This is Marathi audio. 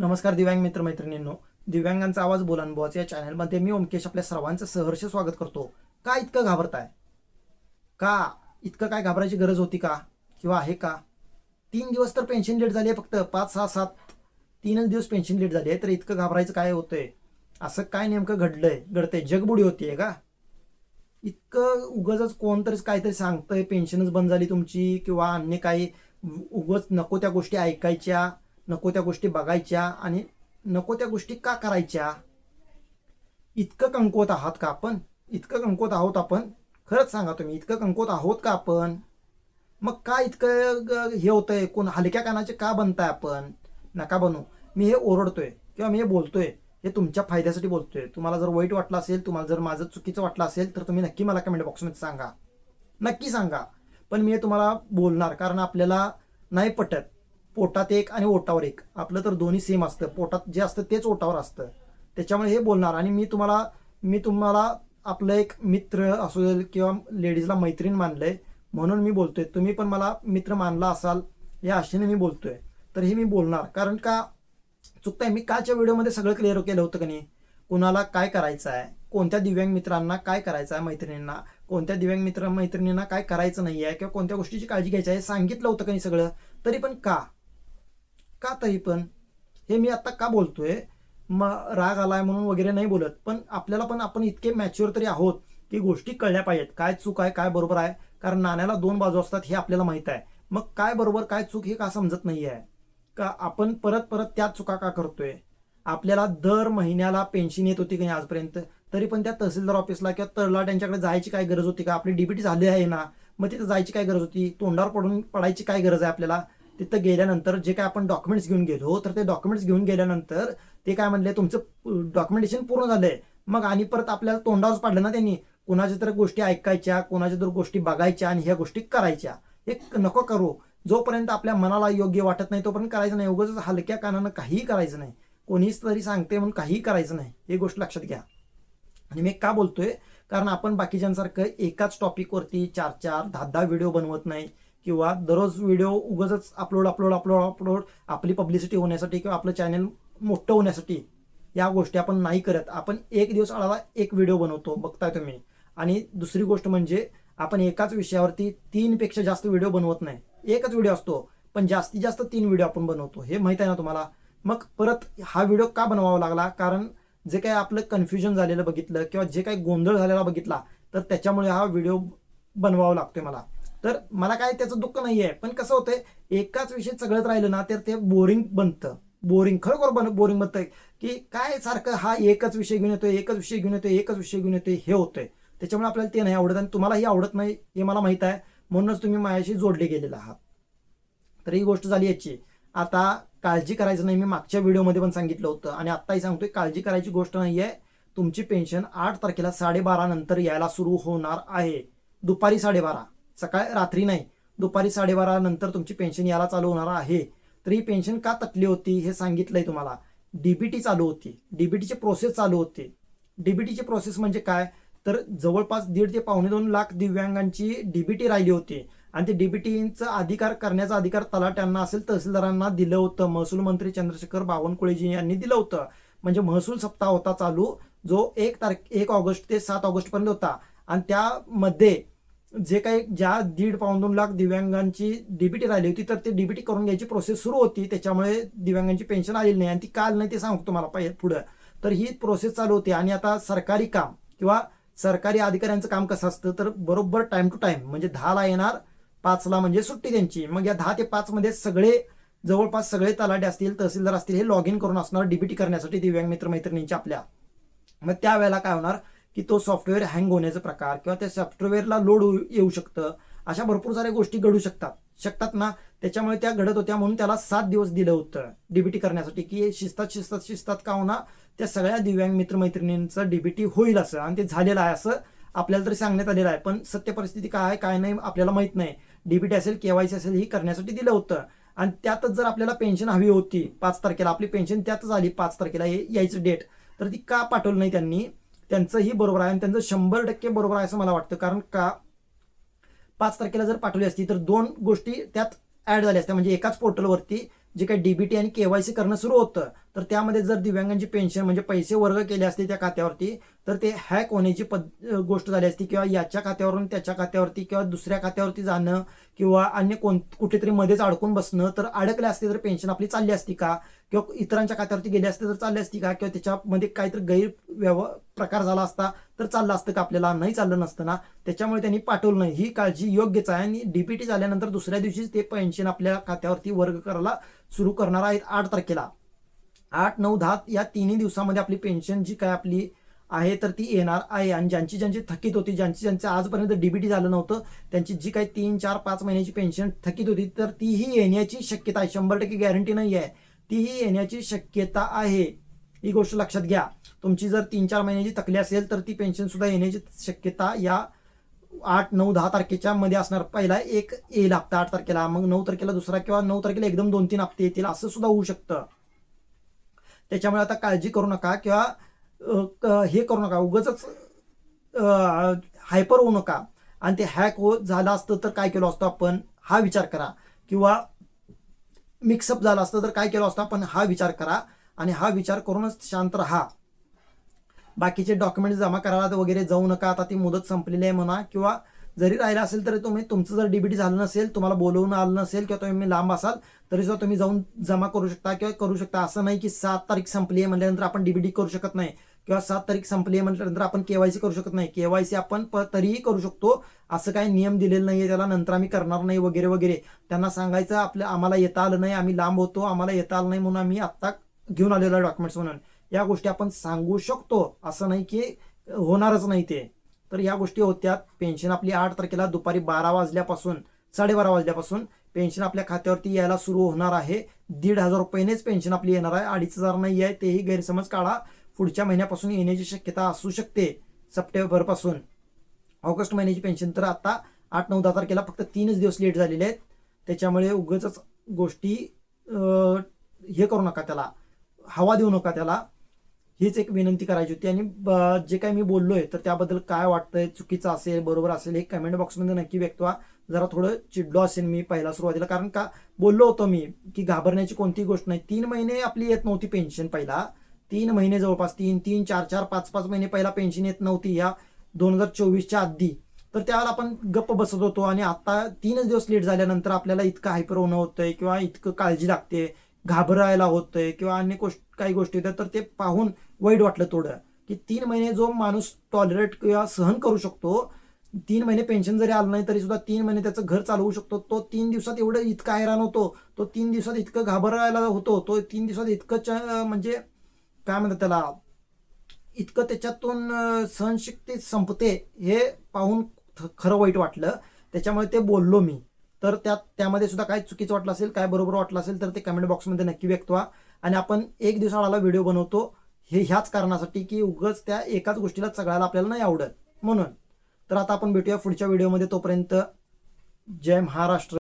नमस्कार दिव्यांग मित्र मैत्रिणींनो दिव्यांगांचा आवाज बोलानुभवाचा या चॅनलमध्ये मी ओमकेश आपल्या सर्वांचं सहर्ष स्वागत करतो. का इतकं घाबरताय? का? इतकं काय घाबरायची गरज होती का? किंवा आहे का? तीन दिवस तर पेन्शन लेट झाली आहे फक्त. पाच सहा सात तीनच दिवस पेन्शन लेट झाली आहे. तर इतकं घाबरायचं काय होतंय? असं काय नेमकं घडलंय? घडतंय. जगबुडी होतीये का? इतकं उगच कोणतरीच काहीतरी सांगतंय. पेन्शनच बंद झाली तुमची किंवा अन्य काही उगच नको त्या गोष्टी ऐकायच्या. नको त्या गोष्टी बघायच्या आणि नको त्या गोष्टी का करायच्या? इतकं कमकुवत आहात का आपण? इतकं कमकुवत आहोत आपण? खरंच सांगा तुम्ही इतकं कमकुवत आहोत का आपण? मग का इतकं ग- हे होतंय? कोण हलक्या कानाचे का बनताय आपण? नका बनू. मी हे ओरडतोय किंवा मी हे बोलतोय हे तुमच्या फायद्यासाठी बोलतोय. तुम्हाला जर वाईट वाटलं असेल तुम्हाला जर माझं चुकीचं वाटलं असेल तर तुम्ही नक्की मला कमेंट बॉक्समध्ये सांगा. नक्की सांगा. पण मी हे तुम्हाला बोलणार कारण आपल्याला नाही पटत. पोटात एक आणि ओटावर एक. आपलं तर दोन्ही सेम असतं. पोटात जे असतं तेच ओटावर असतं. त्याच्यामुळे हे बोलणार. आणि मी तुम्हाला मी तुम्हाला आपलं एक मित्र असू दे किंवा लेडीजला मैत्रीण मानलंय. म्हणून मी बोलतोय. तुम्ही पण मला मित्र मानला असाल या आशेने मी बोलतोय. तर हे मी बोलणार. कारण का चुकताय मी कालच्या व्हिडिओमध्ये सगळं क्लिअर केलं होतं का नाही? कुणाला काय करायचं आहे कोणत्या दिव्यांग मित्रांना काय करायचं आहे मैत्रिणींना? कोणत्या दिव्यांग मित्र मैत्रिणींना काय करायचं नाही आहे किंवा कोणत्या गोष्टीची काळजी घ्यायची आहे? सांगितलं होतं का नाही सगळं? तरी पण का? का तरी पण? हे मी आता का बोलतोय? मग राग आलाय म्हणून वगैरे नाही बोलत. पण आपल्याला पण आपण इतके मॅच्युअर तरी आहोत की गोष्टी कळल्या पाहिजेत. काय चूक आहे काय बरोबर आहे? कारण नाण्याला दोन बाजू असतात हे आपल्याला माहीत आहे. मग काय बरोबर काय चूक हे का समजत नाही आहे? का आपण परत परत त्या चुका का करतोय? आपल्याला दर महिन्याला पेन्शन येत होती की नाही आजपर्यंत? तरी पण त्या तहसीलदार ऑफिसला किंवा तळलाट्यांच्याकडे जायची काय गरज होती का? आपली डीबीटी झाली आहे ना? मग तिथं जायची काय गरज होती? तोंडावर पडून पडायची काय गरज आहे आपल्याला? तिथं गेल्यानंतर जे काय आपण डॉक्युमेंट्स घेऊन गेलो तर ते डॉक्युमेंट्स घेऊन गेल्यानंतर ते काय म्हणले तुमचं डॉक्युमेंटेशन पूर्ण झालंय. मग आणि परत आपल्याला तोंडावर पाडलं ना त्यांनी कोणाच्या तर गोष्टी ऐकायच्या कोणाच्या तर गोष्टी बघायच्या आणि ह्या गोष्टी करायच्या. हे नको करू. जोपर्यंत आपल्या मनाला योग्य वाटत नाही तोपर्यंत करायचं नाही. उगाच हलक्या कानानं काहीही करायचं नाही. कोणीच तरी सांगते म्हणून काहीही करायचं नाही. हे गोष्ट लक्षात घ्या. आणि मी का बोलतोय? कारण आपण बाकीच्यांसारखं एकाच टॉपिकवरती चार चार दहा दहा व्हिडिओ बनवत नाही. किंवा दररोज व्हिडिओ उगाच अपलोड अपलोड अपलोड अपलोड आपली पब्लिसिटी होण्यासाठी किंवा आपलं चॅनल मोठं होण्यासाठी या गोष्टी आपण नाही करत. आपण एक दिवस आळाला एक व्हिडिओ बनवतो बघताय तुम्ही. आणि दुसरी गोष्ट म्हणजे आपण एकाच विषयावरती तीनपेक्षा जास्त व्हिडिओ बनवत नाही. एकच व्हिडिओ असतो पण जास्तीत जास्त तीन व्हिडिओ आपण बनवतो. हे माहीत आहे ना तुम्हाला? मग परत हा व्हिडिओ का बनवावा लागला? कारण जे काही आपलं कन्फ्युजन झालेलं बघितलं किंवा जे काही गोंधळ झालेला बघितला तर त्याच्यामुळे हा व्हिडिओ बनवावा लागतोय मला. तर मला काय त्याचं दुःख नाही आहे पण कसं होतंय एकाच विषय सगळ्यात राहिलं ना तर ते बोरिंग बनतं. बोरिंग खरोखर बन बोरिंग बनतंय की काय सारखं हा एकच विषय घेऊन येतोय एकच विषय घेऊन येतोय एकच विषय घेऊन येतोय हे होतंय. त्याच्यामुळे आपल्याला ते नाही आवडत आणि तुम्हालाही आवडत नाही हे मला माहीत आहे. म्हणूनच तुम्ही माझ्याशी जोडले गेलेला आहात. तर ही गोष्ट झाली याची. आता काळजी करायचं नाही. मी मागच्या व्हिडिओमध्ये पण सांगितलं होतं आणि आत्ताही सांगतोय काळजी करायची गोष्ट नाही आहे तुमची पेन्शन आठ तारखेला साडेबारा नंतर यायला सुरू होणार आहे. दुपारी साडेबारा. सकाळ रात्री नाही दुपारी साडेबारा नंतर तुमची पेन्शन यायला चालू होणार आहे. तर ही पेन्शन का तटली होती हे सांगितलंय तुम्हाला. डीबीटी चालू होती. डीबीटीची प्रोसेस चालू होती. डीबीटीची प्रोसेस म्हणजे काय? तर जवळपास दीड ते पावणे दोन लाख दिव्यांगांची डीबीटी राहिली होती. आणि ते डीबीटीचा अधिकार करण्याचा अधिकार तलाट्यांना असेल तहसीलदारांना दिलं होतं. महसूल मंत्री चंद्रशेखर बावनकुळेजी यांनी दिलं होतं. म्हणजे महसूल सप्ताह होता चालू जो एक तारखे एक ऑगस्ट ते सात ऑगस्ट पर्यंत होता. आणि त्यामध्ये जे काही ज्या दीड पाऊन दोन लाख दिव्यांगांची डीबीटी राहिली होती तर ते डीबीटी करून घ्यायची प्रोसेस सुरू होती. त्याच्यामुळे दिव्यांगांची पेन्शन आलेली नाही. आणि ती काल नाही ते सांगतो तुम्हाला पाहिजे पुढं. तर ही प्रोसेस चालू होती. आणि आता सरकारी काम किंवा सरकारी अधिकाऱ्यांचं काम कसं असतं तर बरोबर टाइम टू टाइम म्हणजे दहाला येणार पाचला म्हणजे सुट्टी त्यांची. मग या दहा ते पाच मध्ये सगळे जवळपास सगळे तलाटे असतील तहसीलदार असतील हे लॉग इन करून असणार डीबीटी करण्यासाठी दिव्यांग मित्रमैत्रिणींच्या आपल्या. मग त्यावेळेला काय होणार की तो सॉफ्टवेअर हँग होण्याचा प्रकार किंवा त्या सॉफ्टवेअरला लोड येऊ शकतं. अशा भरपूर साऱ्या गोष्टी घडू शकतात. शकतात ना? त्याच्यामुळे त्या घडत होत्या म्हणून त्याला सात दिवस दिलं होतं डीबीटी करण्यासाठी की शिस्तात शिस्तात शिस्तात का होणार त्या सगळ्या दिव्यांग मित्रमैत्रिणींचं डीबीटी होईल असं आणि ते झालेलं आहे असं आपल्याला तरी सांगण्यात आलेलं आहे. पण सत्य परिस्थिती काय आहे काय नाही आपल्याला माहीत नाही. डीबीटी असेल केवायसी असेल ही करण्यासाठी दिलं होतं. आणि त्यातच जर आपल्याला पेन्शन हवी होती पाच तारखेला आपली पेन्शन त्यातच आली पाच तारखेला हे यायचं डेट तर ती का पाठवलं नाही त्यांनी? त्यांचंही बरोबर आहे आणि त्यांचं शंभर टक्के बरोबर आहे असं मला वाटतं. कारण का? पाच तारखेला जर पाठवली असती तर दोन गोष्टी त्यात ऍड झाल्या असत्या. म्हणजे एकाच पोर्टलवरती जे काही डीबीटी आणि केवायसी करणं सुरू होतं तर त्यामध्ये जर दिव्यांगांची पेन्शन म्हणजे पैसे वर्ग केले असते त्या खात्यावरती तर ते हॅक होण्याची पद गोष्ट झाली असती किंवा याच्या खात्यावरून त्याच्या खात्यावरती किंवा दुसऱ्या खात्यावरती जाणं किंवा अन्य कोण कुठेतरी मध्येच अडकून बसणं तर अडकले असते तर पेन्शन आपली चालली असती का? किंवा इतरांच्या खात्यावरती गेली असते तर चालली असती का? किंवा त्याच्यामध्ये काहीतरी गैर व्यव प्रकार झाला असता तर चाललं असतं का आपल्याला? नाही चाललं नसतं ना. त्याच्यामुळे त्यांनी पाठवलं नाही. ही काळजी योग्यच आहे आणि डीपीटी झाल्यानंतर दुसऱ्या दिवशीच ते पेन्शन आपल्या खात्यावरती वर्ग करायला सुरू करणार आहेत आठ तारखेला. आठ नऊ दहा या तिन्ही दिवसामध्ये आपली पेन्शन जी काय आपली आहे तर ती येणार आहे. आणि ज्यांची ज्यांची थकीत होती ज्यांची ज्यांचं आजपर्यंत डीबीटी झालं नव्हतं त्यांची जी काही तीन चार पाच महिन्याची पेन्शन थकीत होती तर तीही येण्याची शक्यता आहे. शंभर टक्के गॅरंटी नाही आहे. तीही येण्याची शक्यता आहे. ही गोष्ट लक्षात घ्या. तुमची जर तीन चार महिन्याची तकली असेल तर ती पेन्शन सुद्धा येण्याची शक्यता या आठ नऊ दहा तारखेच्या मध्ये असणार. पहिला एक येईल हप्ता आठ तारखेला. मग नऊ तारखेला दुसरा किंवा नऊ तारखेला एकदम दोन तीन हप्ते येतील. असं सुद्धा होऊ शकतं. त्याच्यामुळे आता काळजी करू नका किंवा क- हे करू नका. उगच हायपर होऊ नका. आणि ते हॅक हो झालं असतं तर काय केलं असतं आपण? हा विचार करा. किंवा मिक्सअप झालं असतं तर काय केलं असतं आपण? हा विचार करा. आणि हा विचार करूनच शांत राहा. बाकीचे डॉक्युमेंट जमा करायला वगैरे जाऊ नका. आता ती मुदत संपलेली आहे म्हणा. किंवा जरी राहिलं असेल तरी तुम्ही तुमचं जर डीबीटी झालं नसेल तुम्हाला बोलवून आलं नसेल किंवा तुम्ही लांब असाल तरी सुद्धा तुम्ही जाऊन जमा करू शकता किंवा करू शकता. असं नाही की सात तारीख संपली आहे म्हटल्यानंतर आपण डीबीटी करू शकत नाही. किंवा सात तारीख संपली आहे म्हटल्यानंतर आपण केवायसी करू शकत नाही. केवायसी आपण प- तरीही करू शकतो. असं काही नियम दिलेलं आहे त्याला नंतर आम्ही करणार नाही वगैरे वगैरे. त्यांना सांगायचं आपल्या आम्हाला येता आलं नाही. आम्ही लांब होतो. आम्हाला येता आलं नाही म्हणून आम्ही आत्ता घेऊन आलेला डॉक्युमेंट्स म्हणून. या गोष्टी आपण सांगू शकतो. असं नाही की होणारच नाही ते. तर या गोष्टी होत्या. पेन्शन आपली आठ तारखेला दुपारी बारा वाजल्यापासून साडेबारा वाजल्यापासून पेन्शन आपल्या खात्यावरती यायला सुरू होणार आहे. दीड हजार रुपयेनेच पेन्शन आपली येणार आहे. अडीच हजार नाही आहे. तेही गैरसमज काढा. पुढच्या महिन्यापासून येण्याची शक्यता असू शकते. सप्टेंबरपासून ऑगस्ट महिन्याची पेन्शन तर आता आठ नऊ दहा तारखेला फक्त तीनच दिवस लेट झालेले आहेत. त्याच्यामुळे उगच गोष्टी हे करू नका त्याला. हवा देऊ नका त्याला. हीच एक विनंती करायची होती आणि जे काही मी बोललोय तर त्याबद्दल काय वाटतंय चुकीचं असेल बरोबर असेल हे कमेंट बॉक्समध्ये नक्की व्यक्त व्हा जरा थोडं चिडलो असेल मी पहिला सुरुवातीला कारण का बोललो होतो मी की घाबरण्याची कोणतीही गोष्ट नाही. तीन महिने आपली येत नव्हती पेन्शन पहिला. तीन महिने जवळपास तीन तीन चार चार पाच पाच महिने पहिला पेन्शन येत नव्हती या दोन हजार चोवीसच्या आधी. तर त्यावेळेला आपण गप्प बसत होतो आणि आता तीनच दिवस लेट झाल्यानंतर आपल्याला इतकं हायपर होणं होतंय किंवा इतकं काळजी लागते. घाबरायला होतंय किंवा अन्य गोष्ट काही गोष्टी होत्या तर ते पाहून वाईट वाटलं थोडं. की तीन महिने जो माणूस टॉलरेट किंवा सहन करू शकतो तीन महिने पेन्शन जरी आलं नाही तरी सुद्धा तीन महिने त्याचं घर चालवू शकतो. तो तीन दिवसात एवढं इतका हैराण होतो तो तीन दिवसात इतकं घाबरायला होतो तो तीन दिवसात इतकं च- म्हणजे काय म्हणतात त्याला इतकं त्याच्यातून सहनशक्ती संपते हे पाहून खरं वाईट वाटलं. त्याच्यामुळे ते बोललो मी. तर त्यात त्यामध्ये सुद्धा काय चुकीचं वाटलं असेल काय बरोबर वाटलं असेल तर ते कमेंट बॉक्समध्ये नक्की व्यक्त व्हा. आणि आपण एक दिवसाळाला व्हिडिओ बनवतो हे ह्याच कारणासाठी की उगाच त्या एकाच गोष्टीला सगळ्याला आपल्याला नाही आवडत. म्हणून. तर आता आपण भेटूया पुढच्या व्हिडिओमध्ये तोपर्यंत जय महाराष्ट्र.